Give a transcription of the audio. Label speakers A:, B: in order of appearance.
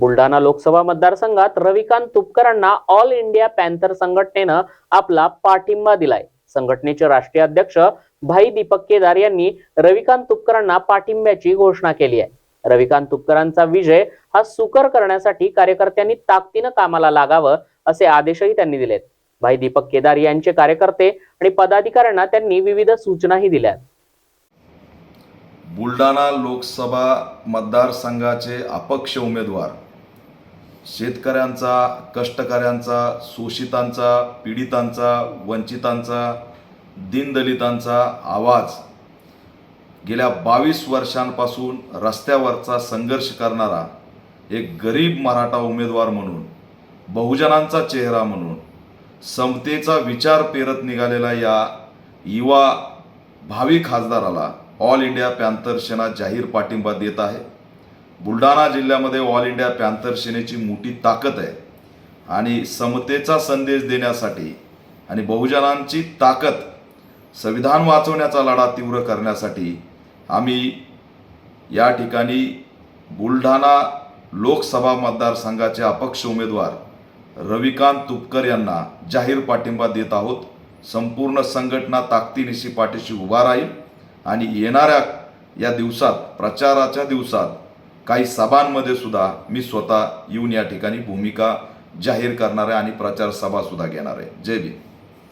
A: बुलढाणा लोकसभा मतदारसंघात रविकांत तुपकरांना all India panther संघटनेनं आपला पाठिंबा दिलाय. संघटनेचे राष्ट्रीय अध्यक्ष भाई दीपक केदार यांनी रविकांत तुपकरांना पाठिंब्याची घोषणा केली आहे. रविकांत तुपकरांचा विजय हा सुकर करण्यासाठी कार्यकर्त्यांनी ताकदीनं कामाला लागावं असे आदेशही त्यांनी दिलेत. भाई दीपक केदार यांचे कार्यकर्ते आणि पदाधिकाऱ्यांना त्यांनी विविध सूचनाही दिल्या
B: बुलढाणा लोकसभा मतदारसंघाचे अपक्ष उमेदवार शेतकऱ्यांचा कष्टकऱ्यांचा शोषितांचा पीडितांचा वंचितांचा दीनदलितांचा आवाज गेल्या बावीस वर्षांपासून रस्त्यावरचा संघर्ष करणारा एक गरीब मराठा उमेदवार म्हणून बहुजनांचा चेहरा म्हणून समतेचा विचार पेरत निघालेला या युवा भावी खासदाराला ऑल इंडिया पॅन्थर सेना जाहीर पाठिंबा देत आहे. बुलढाणा जिल्ह्यामध्ये ऑल इंडिया पॅन्थर सेनेची मोठी ताकद आहे. आणि समतेचा संदेश देण्यासाठी आणि बहुजनांची ताकद संविधान वाचवण्याचा लढा तीव्र करण्यासाठी आम्ही या ठिकाणी बुलढाणा लोकसभा मतदारसंघाचे अपक्ष उमेदवार रविकांत तुपकर यांना जाहीर पाठिंबा देत आहोत. संपूर्ण संघटना ताकदीनिशी पाठीशी उभा राहील आणि येणाऱ्या या दिवसात प्रचाराच्या दिवसात काही सभांमध्ये सुद्धा मी स्वतः येऊन या ठिकाणी भूमिका जाहीर करणार आहे आणि प्रचार सभा सुद्धा घेणार. आहे जय भीम.